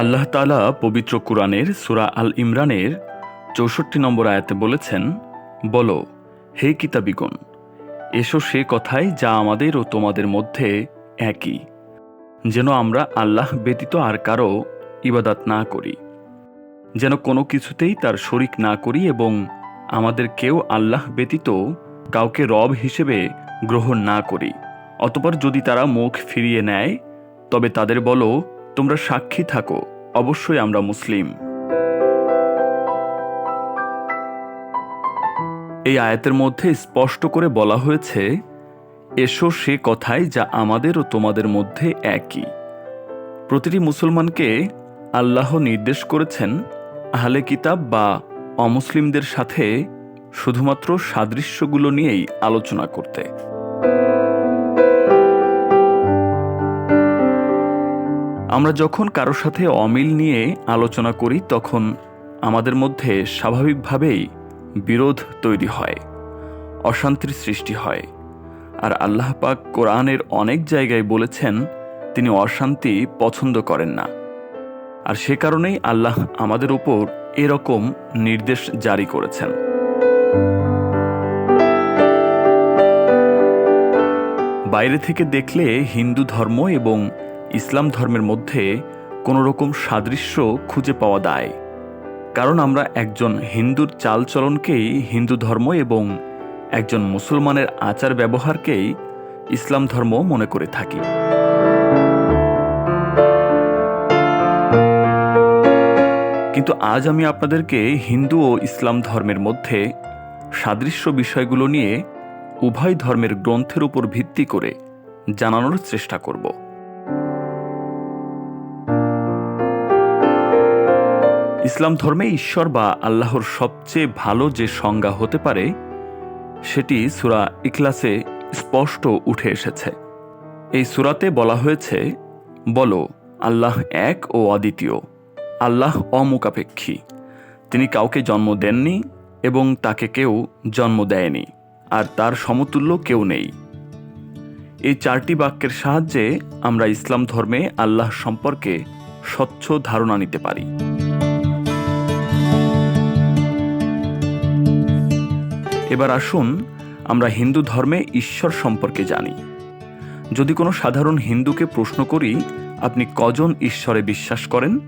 আল্লাহ তালা পবিত্র কুরআনের সুরা আল ইমরানের চৌষট্টি নম্বর আয়াতে বলেছেন, বলো, হে কিতাবিগণ, এসো সে কথাই যা আমাদের ও তোমাদের মধ্যে একই, যেন আমরা আল্লাহ ব্যতীত আর কারও ইবাদাত না করি, যেন কোনো কিছুতেই তার শরিক না করি এবং আমাদের কেউ আল্লাহ ব্যতীত কাউকে রব হিসেবে গ্রহণ না করি, অতপর যদি তারা মুখ ফিরিয়ে নেয়, তবে তাদের বলো, তোমরা সাক্ষী থাকো। অবশ্যই আমরা মুসলিম। এই আয়াতের মধ্যে স্পষ্ট করে বলা হয়েছে, এসো সে কথাই যা আমাদের ও তোমাদের মধ্যে একই। প্রতিটি মুসলমানকে আল্লাহ নির্দেশ করেছেন, আহলে কিতাব বা অমুসলিমদের সাথে শুধুমাত্র সাদৃশ্যগুলো নিয়েই আলোচনা করতে। আমরা যখন কারোর সাথে অমিল নিয়ে আলোচনা করি, তখন আমাদের মধ্যে স্বাভাবিকভাবেই বিরোধ তৈরি হয়, অশান্তির সৃষ্টি হয়। আর আল্লাহ পাক কোরআনের অনেক জায়গায় বলেছেন, তিনি অশান্তি পছন্দ করেন না। আর সে কারণেই আল্লাহ আমাদের উপর এরকম নির্দেশ জারি করেছেন। বাইরে থেকে দেখলে হিন্দু ধর্ম এবং ইসলাম ধর্মের মধ্যে কোনো রকম সাদৃশ্য খুঁজে পাওয়া দায়। কারণ আমরা একজন হিন্দুর চালচলনকেই হিন্দু ধর্ম এবং একজন মুসলমানের আচার ব্যবহারকেই ইসলাম ধর্ম মনে করে থাকি। কিন্তু আজ আমি আপনাদেরকে হিন্দু ও ইসলাম ধর্মের মধ্যে সাদৃশ্য বিষয়গুলো নিয়ে উভয় ধর্মের গ্রন্থের উপর ভিত্তি করে জানানোর চেষ্টা করব। ইসলাম ধর্মে ঈশ্বর বা আল্লাহর সবচেয়ে ভালো যে সংজ্ঞা হতে পারে, সেটি সুরা ইখলাসে স্পষ্ট উঠে এসেছে। এই সুরাতে বলা হয়েছে, বলো, আল্লাহ এক ও অদ্বিতীয়। আল্লাহ অমুকাপেক্ষী। তিনি কাউকে জন্ম দেননি এবং তাকে কেউ জন্ম দেয়নি, আর তার সমতুল্য কেউ নেই। এই চারটি বাক্যের সাহায্যে আমরা ইসলাম ধর্মে আল্লাহ সম্পর্কে স্বচ্ছ ধারণা নিতে পারি। এবার আসুন আমরা হিন্দু ধর্মে ঈশ্বর সম্পর্কে জানি। যদি কোনো সাধারণ হিন্দুকে প্রশ্ন করি, আপনি কজন ঈশ্বরে বিশ্বাস করেন?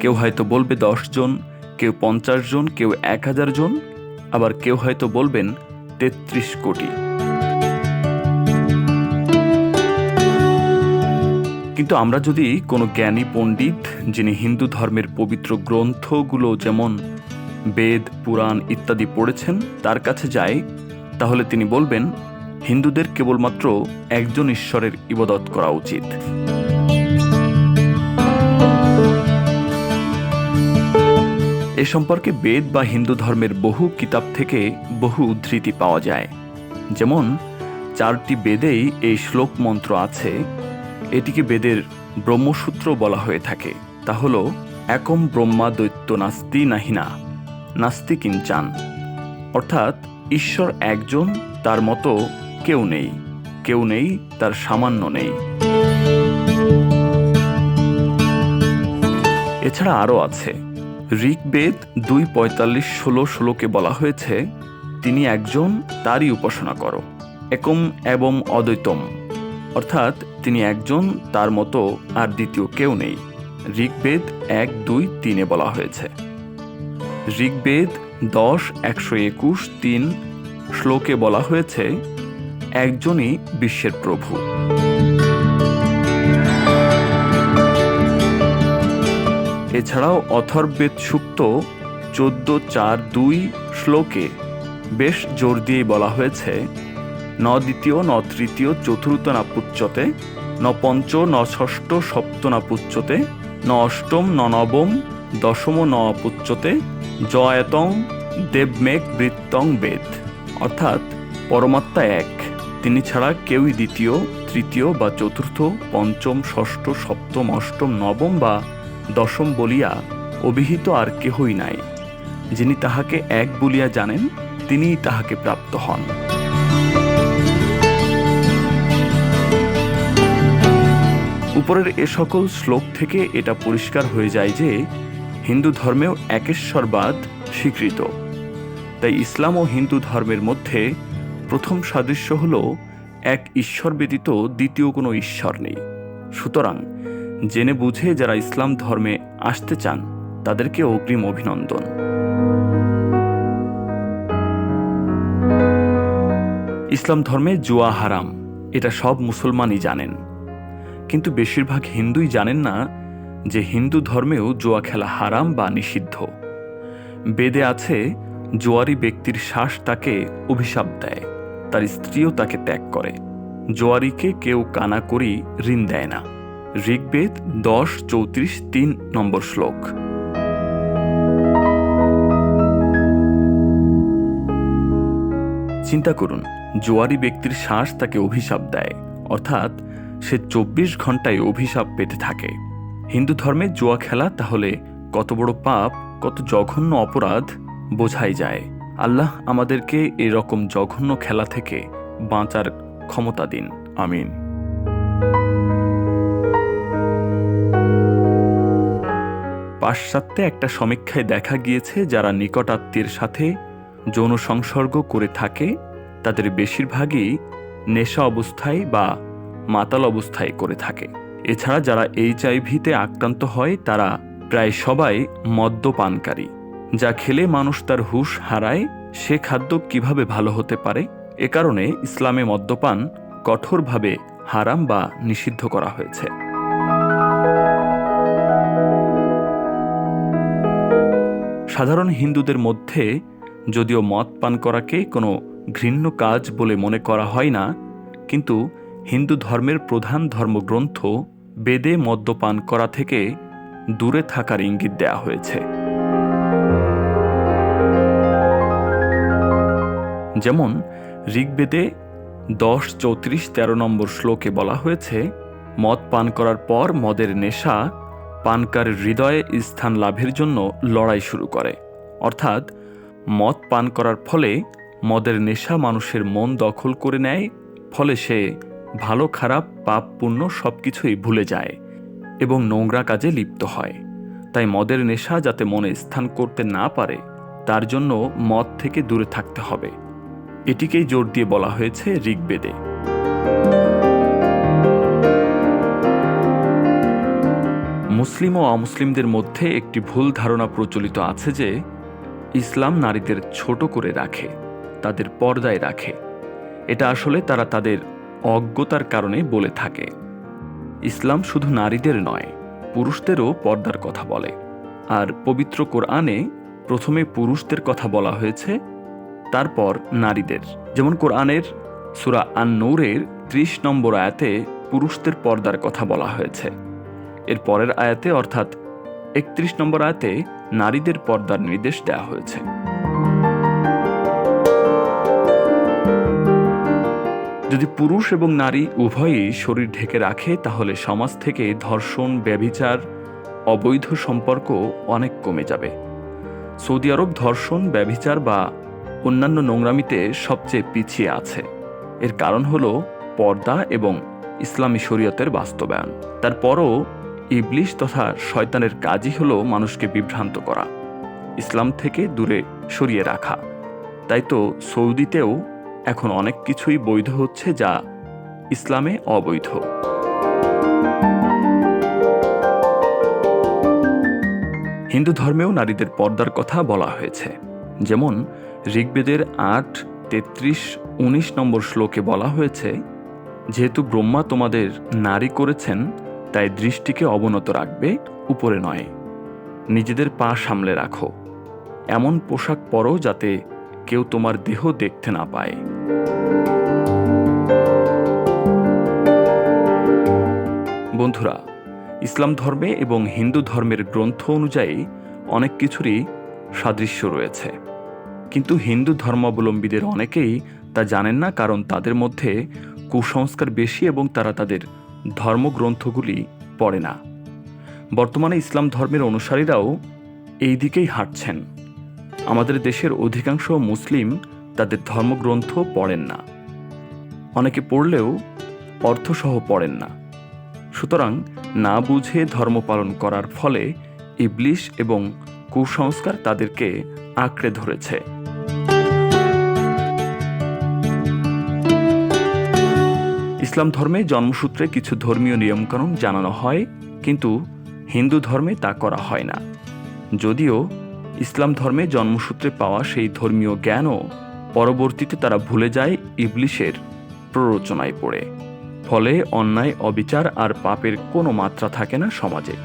কেউ হয়তো বলবে জন, কেউ পঞ্চাশ জন, কেউ এক হাজার জন, আবার কেউ হয়তো বলবেন তেত্রিশ কোটি। কিন্তু আমরা যদি কোনো জ্ঞানী পণ্ডিত, যিনি হিন্দু ধর্মের পবিত্র গ্রন্থগুলো যেমন বেদ, পুরাণ ইত্যাদি পড়েছেন তার কাছে যাই, তাহলে তিনি বলবেন, হিন্দুদের কেবলমাত্র একজন ঈশ্বরের ইবাদত করা উচিত। এ সম্পর্কে বেদ বা হিন্দু ধর্মের বহু কিতাব থেকে বহু উদ্ধৃতি পাওয়া যায়। যেমন, চারটি বেদেই এই শ্লোক মন্ত্র আছে। এটিকে বেদের ব্রহ্মসূত্র বলা হয়ে থাকে। তা হল, একম ব্রহ্মা দৈত্য নাস্তি নাহিনা নাস্তি চান। অর্থাৎ ঈশ্বর একজন, তার মতো কেউ নেই। কেউ নেই, তার সামান্য নেই। এছাড়া আরও আছে। ঋগ্বেদ দুই পঁয়তাল্লিশ ষোলো ষোলোকে বলা হয়েছে, তিনি একজন, তারই উপাসনা করো। একম এবং অদ্বৈতম। অর্থাৎ তিনি একজন, তার মতো আর দ্বিতীয় কেউ নেই। ঋগ্বেদ এক দুই তিনে বলা হয়েছে। ঋগ্বেদ দশ, একশো একুশ, তিন শ্লোকে বলা হয়েছে, একজনই বিশ্বের প্রভু। এছাড়াও অথর্বেদ সুক্ত চোদ্দ, চার, দুই শ্লোকে বেশ জোর দিয়ে বলা হয়েছে, ন দ্বিতীয়, ন তৃতীয়, চতুর্থ না পুচ্যতে ন পঞ্চ, ন ষষ্ঠ, সপ্ত না পুচ্যতে ন অষ্টম, ন নবম, দশম, ন পুচ্যতে জয়তং দেবমেঘ বৃত্তং বেদ। অর্থাৎ পরমাত্মা এক। তিনি ছাড়া কেউই দ্বিতীয়, তৃতীয় বা চতুর্থ, পঞ্চম, ষষ্ঠ, সপ্তম, অষ্টম, নবম বা দশম বলিয়া অভিহিত আর কেহই নাই। যিনি তাহাকে এক বলিয়া জানেন, তিনিই তাহাকে প্রাপ্ত হন। উপরের এ সকল শ্লোক থেকে এটা পরিষ্কার হয়ে যায় যে হিন্দু ধর্মেও একেশ্বরবাদ স্বীকৃত। তাই ইসলাম ও হিন্দু ধর্মের মধ্যে প্রথম সাদৃশ্য হল এক ঈশ্বর ব্যতীত দ্বিতীয় কোনো ঈশ্বর নেই। সুতরাং জেনে বুঝে যারা ইসলাম ধর্মে আসতে চান তাদেরকে অগ্রিম অভিনন্দন। ইসলাম ধর্মে জুয়া হারাম, এটা সব মুসলমানই জানেন। কিন্তু বেশিরভাগ হিন্দুই জানেন না যে হিন্দু ধর্মেও জুয়া খেলা হারাম বা নিষিদ্ধ। বেদে আছে, জোয়ারি ব্যক্তির শ্বাস তাকে অভিশাপ দেয়, তার স্ত্রীও তাকে ত্যাগ করে। জোয়ারিকে কেউ কানা করি ঋণ দেয় না। ঋগ্বেদ দশ, চৌত্রিশ, তিন নম্বর শ্লোক। চিন্তা করুন, জোয়ারি ব্যক্তির শ্বাস তাকে অভিশাপ দেয়, অর্থাৎ সে চব্বিশ ঘন্টায় অভিশাপ পেতে থাকে। হিন্দু ধর্মে জুয়া খেলা তাহলে কত বড় পাপ, কত জঘন্য অপরাধ বোঝাই যায়। আল্লাহ আমাদেরকে এরকম জঘন্য খেলা থেকে বাঁচার ক্ষমতা দিন। আমিন। পাশ্চাত্যে একটা সমীক্ষায় দেখা গিয়েছে, যারা নিকটাত্মীয়ের সাথে যৌন সংসর্গ করে থাকে, তাদের বেশিরভাগই নেশা অবস্থায় বা মাতাল অবস্থায় করে থাকে। এছাড়া যারা এইচআইভিতে আক্রান্ত হয়, তারা প্রায় সবাই মদ্যপানকারী। যা খেলে মানুষ তার হুশ হারায়, সে খাদ্য কীভাবে ভালো হতে পারে? এ কারণে ইসলামে মদ্যপান কঠোরভাবে হারাম বা নিষিদ্ধ করা হয়েছে। সাধারণ হিন্দুদের মধ্যে যদিও মদ পান করাকে কোনো ঘৃণ্য কাজ বলে মনে করা হয় না, কিন্তু হিন্দু ধর্মের প্রধান ধর্মগ্রন্থ বেদে মদ্যপান করা থেকে দূরে থাকার ইঙ্গিত দেয়া হয়েছে। যেমন, ঋগ্বেদে দশ, চৌত্রিশ, তেরো নম্বর শ্লোকে বলা হয়েছে, মদ পান করার পর মদের নেশা পানকার হৃদয়ে স্থান লাভের জন্য লড়াই শুরু করে। অর্থাৎ, মদ পান করার ফলে মদের নেশা মানুষের মন দখল করে নেয়, ফলে সে ভালো খারাপ পাপ পুণ্য সব কিছুই ভুলে যায় এবং নোংরা কাজে লিপ্ত হয়। তাই মদের নেশা যাতে মনে স্থান করতে না পারে, তার জন্য মদ থেকে দূরে থাকতে হবে। এটিকেই জোর দিয়ে বলা হয়েছে ঋগ্বেদে। মুসলিম ও অমুসলিমদের মধ্যে একটি ভুল ধারণা প্রচলিত আছে যে, ইসলাম নারীদের ছোট করে রাখে, তাদের পর্দায় রাখে। এটা আসলে তারা তাদের অজ্ঞতার কারণে বলে থাকে। ইসলাম শুধু নারীদের নয়, পুরুষদেরও পর্দার কথা বলে। আর পবিত্র কোরআনে প্রথমে পুরুষদের কথা বলা হয়েছে, তারপর নারীদের। যেমন কোরআনের সুরা আন নৌরের ত্রিশ নম্বর আয়াতে পুরুষদের পর্দার কথা বলা হয়েছে। এর পরের আয়াতে অর্থাৎ একত্রিশ নম্বর আয়াতে নারীদের পর্দার নির্দেশ দেওয়া হয়েছে। যদি পুরুষ এবং নারী উভয়ই শরীর ঢেকে রাখে, তাহলে সমাজ থেকে ধর্ষণ, ব্যভিচার, অবৈধ সম্পর্ক অনেক কমে যাবে। সৌদি আরব ধর্ষণ, ব্যভিচার বা অন্যান্য নোংরামিতে সবচেয়ে পিছিয়ে আছে। এর কারণ হল পর্দা এবং ইসলামী শরীয়তের বাস্তবায়ন। তারপরও ইবলিশ তথা শয়তানের কাজই হল মানুষকে বিভ্রান্ত করা, ইসলাম থেকে দূরে সরিয়ে রাখা। তাই তো সৌদিতেও এখন অনেক কিছুই বৈধ হচ্ছে যা ইসলামে অবৈধ। হিন্দু ধর্মেও নারীদের পর্দার কথা বলা হয়েছে। যেমন ঋগ্বেদের আট, তেত্রিশ, উনিশ নম্বর শ্লোকে বলা হয়েছে, যেহেতু ব্রহ্মা তোমাদের নারী করেছেন, তাই দৃষ্টিকে অবনত রাখবে, উপরে নয়। নিজেদের পা সামলে রাখো। এমন পোশাক পরো যাতে কেউ তোমার দেহ দেখতে না পায়। বন্ধুরা, ইসলাম ধর্মে এবং হিন্দু ধর্মের গ্রন্থ অনুযায়ী অনেক কিছুরই সাদৃশ্য রয়েছে। কিন্তু হিন্দু ধর্মাবলম্বীদের অনেকেই তা জানেন না কারণ তাদের মধ্যে কুসংস্কার বেশি এবং তারা তাদের ধর্মগ্রন্থগুলি পড়ে না। বর্তমানে ইসলাম ধর্মের অনুসারীরাও এই দিকেই হাঁটছেন। আমাদের দেশের অধিকাংশ মুসলিম তাদের ধর্মগ্রন্থ পড়েন না। অনেকে পড়লেও অর্থসহ পড়েন না। সুতরাং না বুঝে ধর্ম পালন করার ফলে ইবলিশ এবং কুসংস্কার তাদেরকে আঁকড়ে ধরেছে। ইসলাম ধর্মে জন্মসূত্রে কিছু ধর্মীয় নিয়মকানুন জানানো হয়, কিন্তু হিন্দু ধর্মে তা করা হয় না। যদিও ইসলাম ধর্মে জন্মসূত্রে পাওয়া সেই ধর্মীয় জ্ঞানও পরবর্তীতে তারা ভুলে যায় ইবলিশের প্ররোচনায় পড়ে। ফলে অন্যায়, অবিচার আর পাপের কোনো মাত্রা থাকে না সমাজে।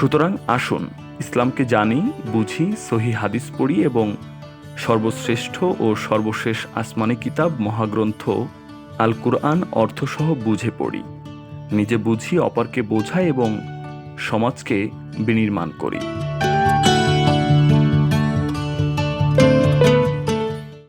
সুতরাং আসুন, ইসলামকে জানি, বুঝি, সহি হাদিস পড়ি এবং সর্বশ্রেষ্ঠ ও সর্বশেষ আসমানি কিতাব, মহাগ্রন্থ আল কুরআন অর্থসহ বুঝে পড়ি। নিজে বুঝি, অপরকে বোঝাই এবং সমাজকে বিনির্মাণ করি।